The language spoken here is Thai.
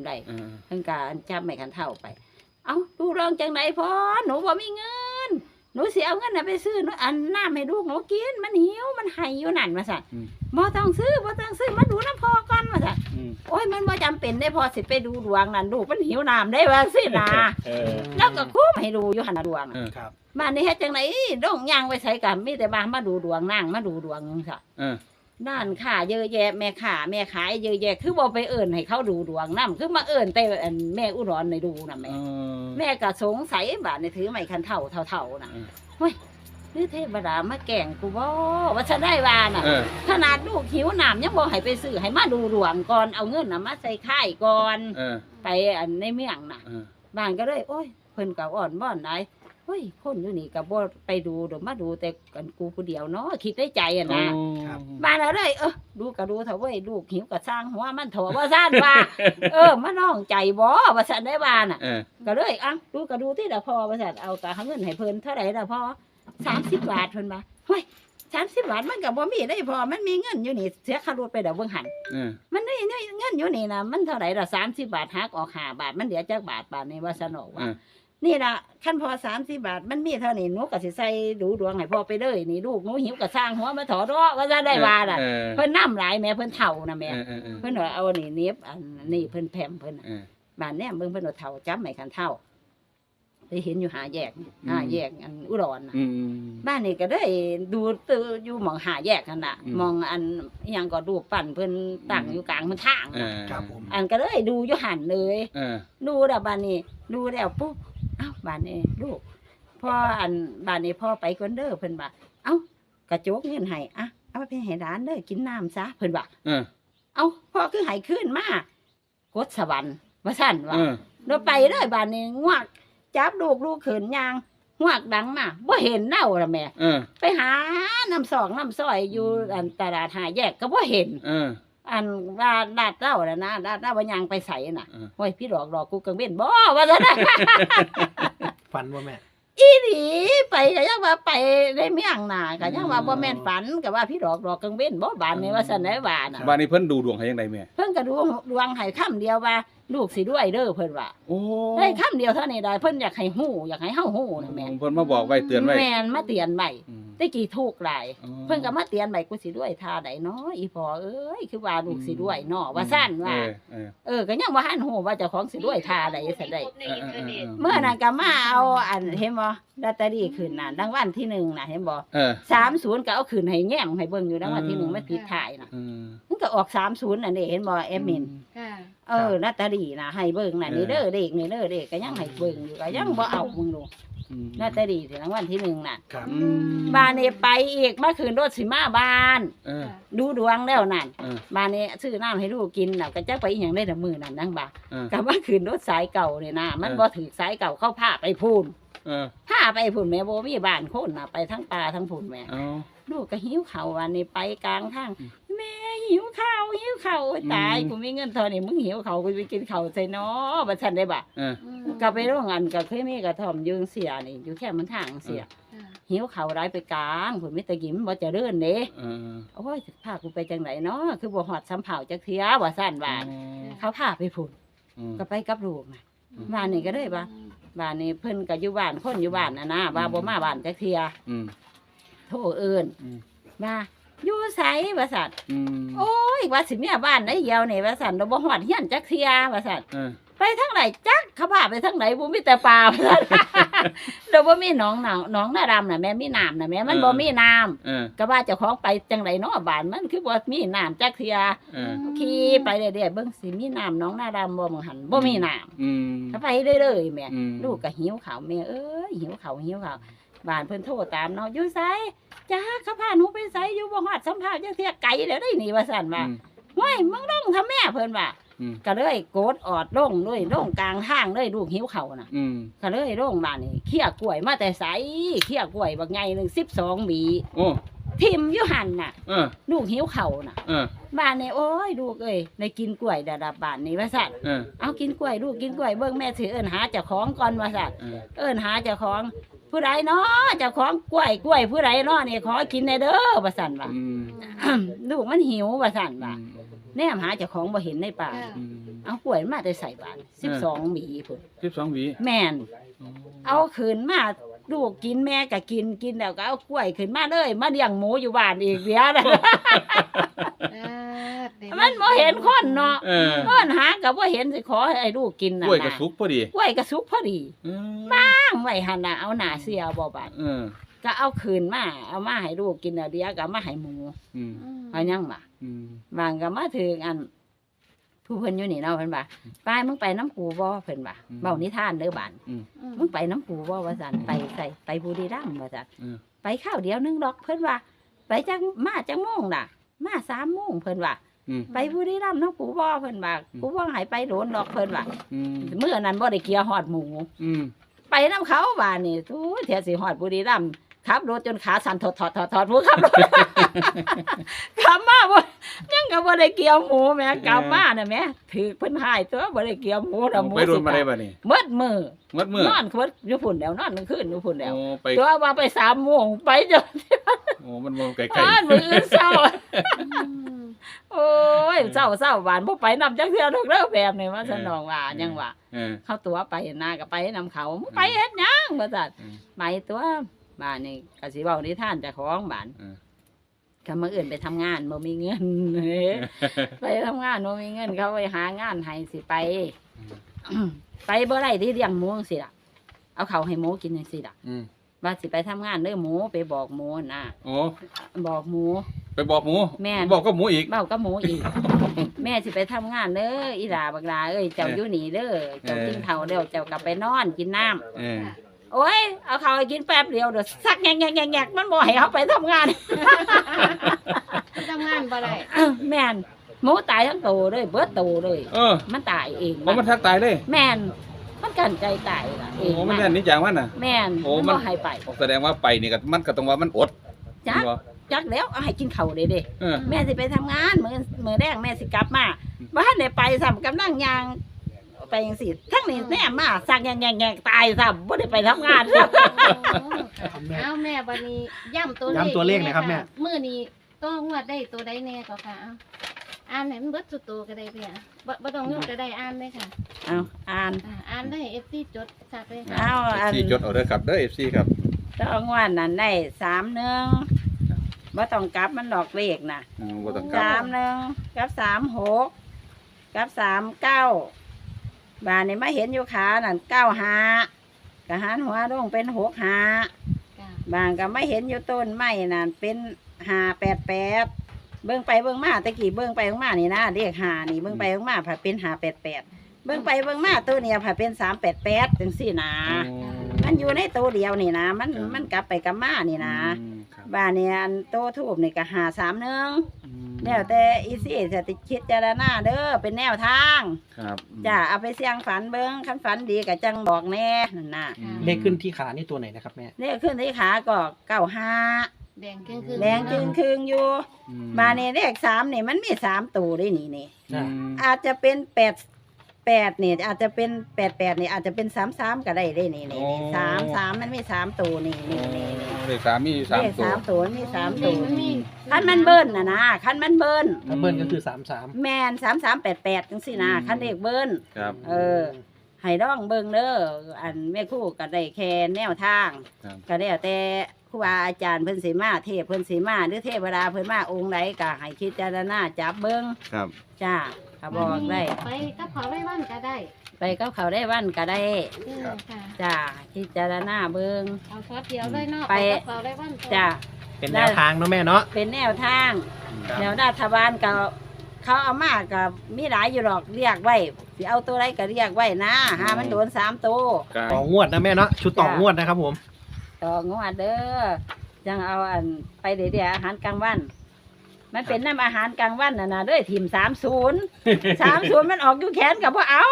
ำได้เออเพิ่นก็จับไม่คันเท่าไป เอ้าดูรองจังไหนพอหนูบ่มีเงิน หนูสิเอาเงินน่ะไปซื้ออันน้ำให้ลูกหนูกินมันหิวมันไหอยู่นั่นว่าซั่นอืม บ่ต้องซื้อบ่ต้องซื้อมาดูน้ำพอก่อนว่าซั่นอืมโอ้ยมันบ่จำเป็นได้พอสิไปดูดวงนั่นลูกมันหิวน้ำได้ว่าสินะเออ แล้วก็คุ้มให้ดูอยู่หั่นน่ะดวงเอน่ะอครับ บ้านนี้เฮ็ดจังไหนดงย่างไว้ใส่กันมีแต่บ้านมาดูดวงนั่งมาดูดวงจังซั่น เออ ด้านค่าเยอะแยะ แม่ค้าแม่ขายเยอะแยะ คือบ่ไปเอิ้นให้เขาดูดวงนํคือมาเอิ้นแต่อันแม่อุดรในดูน่ะเอแม่อแม่ก็สงสัยบาดนี่ถือไม้คันเท่าเท่าๆน่ะอืมเฮ้ยหรือเทพดามาแกล้งกูบ่ว่าฉันได้ว่าน่ะเออขนาดลูกหิวน้ำยังบ่ให้ไปซื้อให้มาดูดวงก่อนเอาเงินน่ะมาใส่ค่ายก่อนเออไปอันในเมืองน่ะเออบ้านก็เลย โอ้ยเพิ่นก็อ่อนบ่อนได้ เฮ้ยคนอยู่นี่ก็บ่ไปดูดอกมาดูแต่กันกูผู้เดียวเนาะคิดในใจอะนะครับ บ้านอะไรเออดูก็ดูเถอะเว้ยลูกหิวก็สร้างหัวมันเถอะว่าซ่านว่า เออมาน้องใจบ่ว่าซั่นได้บ้านน่ะ เออก็เลยอะดูก็ดูที่ละพอว่าซั่นเอากะหาเงินให้เพิ่นเท่าไหร่ละพอ30บาทเพิ่นว่าเฮ้ย30บาทมันก็บ่มีได้พอมันมีเงินอยู่นี่เสียค่ารถไปเดี๋ยวเบิ่งหัน เออมันนี่นี่เงินอยู่นี่นะมันเท่าไหร่ละ30บาทหักออก5บาท มันเหลือจักบาทบาทนี่ว่าสนอกว่าเออ นี่ล่ะขั้นพอ30บาทมันมีเท่านี้หนูก็สิใส่ดูดวงให้พ่อไปเลยนี่ลูกหนูหิวก็สร้างหัวมาถอดรอว่าจะได้ว่าน่ะเออเพิ่นน้ำหลายแม่เพิ่นเฒ่านะแม่เออเออเออเพิ่นว่าเอานี่เน็บอันนี่เพิ่นแผ่มเพิ่นน่ะเออบ้านเนี่ยเบิ่งเพิ่นว่าเฒ่าจับไม่คันเฒ่าไปเห็นอยู่หาแยกนี่หาแยกอันอุดรน่ะอืมบ้านนี่ก็ได้ดูตืออยู่หมองหาแยกกันน่ะอืมมองอันอิหยังก็รูปปั้นเพิ่นตั้งอยู่กลางมันทางเอน่ะอครับผมอันก็เลยดูอยู่หันเลยเออดูแล้วบ้านนี้ดูแล้วปุ๊บ เอ้าบ้านนี้ลูกพ่ออันบ้านนี้พ่อไปก่อนเด้อเพิ่นว่าเอ้ากระโจกเงินให้อะเอาไปให้ร้านเด้อกินน้ำซะเพิ่นว่าเออ เอ้าพ่อคือให้ขึ้นมากดสวรรค์ว่าซั่นว่า เออ เราไปเลยบ้านนี้งวกจับลูกลูกเขินยางงวกดังมาบ่เห็นเน่าละแม่ เออ ไปหาน้ำสองน้ำซอยอยู่อันตลาดหาแยกก็บ่เห็น เออ อันว่าลาดเต้าน่ะนะลาดเต้าว่ายางไปใส่น่ะเออโอ้ยพี่ดอกดอกกูกังเว้นบ่ว่าซั่นน่ะ ฝันว่าแม่ อีหลีไปก็ยังว่าไปได้เมียงน่ะก็ยังว่าบ่แม่นฝันก็ว่าพี่ดอกดอกกังเว้นบ่บานนี้ว่าซั่นได้ว่าน่ะ บ้านนี้เพิ่นดูดวงให้ยังไงแม่ เพิ่นก็ดูดวงให้คำเดียวว่า ลูกสิด้วยเด้อเพิ่นว่าโอ้ได้คำเดียวเท่านี้ได้เพิ่นอยากให้ฮู้อยากให้เฮาฮู้น่ะแม่เพิ่นมาบอกไว้เตือนไว้แม่นมาเตือนไว้ อืม ได้กี่ถูกหลาย อ๋อ เพิ่นก็มาเตือนไว้กูสิด้วยท่าใดเนาะอีพ่อเอ้ยคือว่าลูกสิด้วยเนาะว่าซั่นว่า เออ เออเออก็ยังว่าหันฮู้ว่าเจ้าของสิด้วยท่าใดซั่นได้เออเออเออเมื่อนั้นก็มาเอาอันเห็นบ่ลอตเตอรี่ขึ้นน่ะรางวัลที่หนึ่งน่ะเห็นบ่เออ 30ก็เอาขึ้นให้แย้มให้เบิ่งอยู่รางวัลที่หนึ่งมันผิดถ่ายน่ะเออมันก็ออก30นั่นเด้เห็นบ่เอมมิน ค่ะ เออลอตเตอรี่น่ะให้เบิ่งน่ะนี่เด้อเด็กนี่เด้อเด็กก็ยังให้เบิ่งอยู่ก็ยังบ่เอามึงดู อืมลอตเตอรี่ที่รางวัลที่หนึ่งน่ะครับอืมบ้านนี้ไปอีกเมื่อคืนรถสิมาบ้าน เออ ดูดวงแล้วนั่นเออ บ้านนี้ซื้อน้ำให้ลูกกินน่ะก็จะไปอหย่างได้แต่มือนั่นนั่งบ่าเออกับว่าคืนรถสายเก่าเนี่ยนะมันเออ บ่ถือสายเก่าเข้าผ้าไปพูนเออผ้าไปพูนแม่บ่มีบ้านคนน่ะไปทั้งป่าทั้งพูนแม่ เอา ลูกก็หิวข้าววันนี้ไปกลางทางอืมแม่หิวข้าวหิวข้าวโอ้ยตายอืมกูมีเงินเท่านี้มึงหิวข้าวกูไปกินข้าวใส่น้อบ่ทันได้บ่ะเออก็ไปโรงงานก็เคยมีกระท่อมอยืงเสียนี่อยู่แค่มันทางเสียค่ะหิวข้าวได้ไปกลางผุนมิตรกิมบ่เจะเดินเด้เออโอ้ยพากูไปจังไหนเนาะคือบ่ฮอดสำเผาจักเทียว่าซั่นว่าเขาพาไปพุ่นอืม ก็ไปกับลูกน่ะอืม บ้านนี้ก็เลยว่าบ้านนี้เพิ่นก็อยู่บ้านคนอยู่บ้านน่ะนะว่าบ่มาบ้านจักเทียอืม โทรเอิ้นอืมว่า อยู่ไสว่าซั่นอืมโอ้ยว่าสิเมียบ้านได้เดียวนี่ว่าซั่นเราบ่ฮอดเฮียนจักเทียว่าซั่นเออไปทางไหนจักเขาพาไปทางไหนบ่มีแต่ป่าว่าซั่น เราบ่มีหนองหนองหนองนาดำน่ะแม่มีน้ำน่ะแม่มันบ่มีน้ำ เออก็ว่าเจ้าของไปจังไดเนาะบ้านมันคือบ่มีน้ำจักเทียเออขี่ไปเรื่อยๆเบิ่งสิมีน้ำหน้องนาดำบ่มึงหันบ่มีน้ำอืมก็ไปเรื่อยๆแม่อืมลูกก็หิวข้าวแม่เอ้ยหิวข้าวหิวข้าว บ้านเพิ่นโทรตามเนาะอยู่ไสจ้าเขาพาหนูไปไสอยู่บ่ฮอดสัมภาษณ์จังเที่ยไกลแล้วได้นี่ว่าซั่นว่าอืมห้วยมึงลงทำแม่เพิ่นว่าอืม ก็เลยโกดออดลงเลยลงกลางทางเลยลูกหิวข้าวน่ะ อืมก็เลยลงบ้านนี่เคี่ยกล้วยมาแต่ไสเคี่ยกล้วยบักใหญ่หนึง12หวีโอ้ทิ่มอยู่หั่นน่ะ เออลูกหิวข้าวน่ะ เออบ้านนี่โอ้ยลูกเอ้ยได้กินกล้วยดาดาบ้านนี่ว่าซั่น เออเอากินกล้วยลูกกินกล้วยเบิ่งแม่สิเอิ้นหาเจ้าของก่อนว่าซั่นเออเอิ้นหาเจ้าของ ผู้ใดเนาะเจ้าของกล้วยกล้วยผู้ใดเนาะนี่ขอกินแหน่เด้อว่าซั่นว่าอืมลูกมันหิวว่าซั่นว่าอืมแนมหาเจ้าของบ่เห็นในป่าค่ะอืมเอากล้วยมาแต่ใส่บานสิบสองหวีพุ่นสิบสองหวีแม่น เอาขืนมาลูกกินแม่ก็กินกินแล้วก็เอากล้วยขึ้นมาเลย มาเลี้ยงหมูอยู่บ้านอีกเดียวนะ มันบ่เห็นคนเนาะเออคนหาก็บ่เห็นสิขอให้ลูกกินกน่ะล้วยกระนะสุกพอดีกล้วยก็สุกพอดีเออตั้งไว้หั่นน่ะเอาหน้าเสียบ่บาดเออก็เอาคืนมาเอามาให้ลูกกินแล้วเดียวก็เอามาให้หมูอืมเอายังบ่ อืม บางก็มาถึงอันผู้เพิ่นอยู่นี่เนาะเพิ่นว่าไปมึงไปน้ำกูบ่เพิ่นว่าเว้านิทานเด้อบานมึงไปน้ำปูว่าว่าสันไปใส่ไปบุรีรัมย์ว่าสันเออไปข้าวเดียวนึงดอกเพิ่นว่า ไปจังมาจังโมงน่ะ มาสามโมงเพิ่นว่าอืม ไปบุรีรัมย์น้ำปูบ่เพิ่นว่าอืม กูว่าใหายไปโหลนดอกเพิ่นว่าอืมเมื่อนั้นบ่ได้เกียร์ฮอดหมู อืมไปน้ำเขาว่านี่ทูเทียสิฮอดบุรีรัมย์ ขับรถจนขาสั่นถอดถอดถอดถอดผู้ขับรถขับมาบ่ยังก็บ่ได้เกี่ยวหมูแหม่กลับมาน่ะแหม่ถือเพิ่นหายตัวบ่ได้เกี่ยวหมูน่ะหมูไปโดนมาได้สิบ่นี่หมดมือมัดมือนอนคืออยู่พุ่นแล้วนอนกลางคืนอยู่พุ่นแล้ว โอ้ไปตัวว่าไปสามโมงไปจนโอ้มันบ่ไกลบ้านมืออื่นเศร้า โอ้ยเศร้าเศร้าหวานบ่ไปนำจักเทื่อดอกเด้อแบบนี้ว่าสนองว่ายังว่าๆเออ เข้าตัวไปนาก็ไปนำเขามึงไปเฮ็ดหยังว่าซั่นอืม ไปตัว บ้านนี่ก็สิเว้านิทานเจ้าของบ้านเออก็มื้ออื่นไปทำงานบ่มีเงิน ไปทำงานบ่มีเงินเขาไปหางานให้สิไป ไปบ่ได้ที่เลี้ยงหมูจังซี่ล่ะ เอาข้าวให้หมูกินจังซี่ล่ะอืมว่าสิไปทำงานเด้อหมูไปบอกหมูนะโอ้บอกหมู ไปบอกหมูแม่บอกก็หมูอีก เบ้ากับหมูอีก แม่สิไปทำงานเด้ออีหลาบักหลาเอ้ยเจ้าเอออยู่นี่เด้อเจ้าเออ กินข้าวเด้อเจ้ากลับไปนอนกินน้ำเออ โอ้ยเอาข้าวให้กินแป๊บเดียวเด้อสักแงกแงกแงกแงกมันบ่ให้เขาไปทำงาน ทำงานบ่ได้แม่นหมูตายทั้งโตวเลยเบิดโตวเลย เออมันตายเองเพราะมันทักตายเลย แม่นมันกันใจตายล่ะเอโอ้งมันมันแน่นนี่จังมันน่ะ แม่นโอ้มันมัน บ่ให้ไปแสดงว่าไปนี่ก็มันก็ต้องว่ามันอดจักบ่จักแล้วเอาให้กินข้าวเด้เด้ เออ แม่สิไปทำงานมื้อมื้อแรกแม่สิกลับมาบ้านได้ไปซ้ำกำลังยาง ไปจังซี่ทั้งนี้แน่มาสักแงกๆๆตายซ้ำบ่ได้ไปทำงานครับแม่ เอาแม่บัดนี้ย่ำตัวเลขย้ำตัวเลขหน่อยครับแม่ มื้อนี้ต้องงวดได้ตัวใดแน่ก็ค่ะเอาอ่านให้มันเบิดสุดตัวก็ได้เพี่ยบ่บ่ต้องยกก็ได้อ่านเลยค่ะเอาอ่านอ่าอ่านได้ FC จดสักเลยค่ะเอาอัน ซีจดเอาเด้อครับเด้อ FC ครับ ต้องวันนั้นได้สามหนึ่งบ่ต้องกลับมันดอกเลขน่ะอืมบ่ต้องกลับ สามหนึ่งกับสามหกกับสามเก้า บานนี้มาเห็นอยู่ขานั่นเก้าหากะหันหัวลงเป็นหกหาค่ะบางก็ไม่เห็นอยู่ต้นไม้นั่นเป็นหาแปดแปดเบิ่งไปเบิ่งมาตะกี้เบิ่งไปเบิ่งมานี่นะเรียกหานี่เบิ่งไปเบิ่งมาผัดเป็นหาแปดแปดเบิ่งไปเบิ่งมาตัวเนี้ยผัดเป็นสามแปดแปดจังสี่นะ มันอยู่ในตัวเดียวนี่นะ มันครับ มันกลับไปกลับมานี่นะ อืมครับ บ้านเนี่ยอันโตทูบนี่ก็หาสามหนึ่งอืม แล้วแต่อีซี่จะติคิดเจารณาเด้อเป็นแนวทางครับจ้ะเอาไปเสี่ยงฝันเบิ้งคันฝันดีก็จังบอกแน่นั่นน่ะอืมเลขขึ้นที่ขานี่ตัวไหนนะครับแม่เลขขึ้นที่ขาก็เก้าห้าแดงครึ่งๆแดงจึงคืงอยู่อืมบ้านนี้เลขสามนี่มันมีสามตัวได้นี่นี่ อืมอาจจะเป็นแปด แปดนี่อาจจะเป็นแปดแปดนี่อาจจะเป็นสามสามก็ได้ได้นี่นี่นี่สามสามมันมีสามตัวนี่นี่นี่นี่เลขสามมีสามเลขตัวสามตัวมันมีสามเลตัวขมันมีคันมันเบิ้ลนะนะคันมันเบิ้ลถ้าเบิ้ลก็คือสามสามแมนสามสามแปดแปดจังสี่นะคันเลขเบิ้ลครับเออให้ร้องเบิ้งเด้ออันแม่ครู่ก็ได้แค่แนวทางครับก็แล้วแต่ครูบาอาจารย์เพิ่นสีมาเทพเพิ่นสีมาหรือเทวดาเพิ่นมาองค์ใดก็ให้คิดจารณาจับเบิ้งครับจ้า ก็บอกได้ ไปกับเขาไว้วันก็ได้ไปกับเขาได้วันก็ได้เออค่ะจ้าคิดจารณาเบิ้งเอาช็อตเดียวเลยเนาะไป กับเขาได้วันจ้าเป็นแนวทางเนาะแม่เนาะเป็นแนวทาง ครับ แนวรัฐบาลก็เขาเอามากับมีหลายอยู่หรอกเรียกไว้สิเอาตัวไรก็เรียกไว้นะหามันโดนสามตัวกายต่องวดนะแม่เนาะชุดต่องวดนะครับผม ต่องวดเด้อจังเอาอันไปเดี๋ยวๆอาหารกลางวัน มันเป็นน้ำอาหารกลางวันน่ะนะเด้วยทีมสามศูนย์สามศูนย์มันออกอยู่แขนกับพ่เอา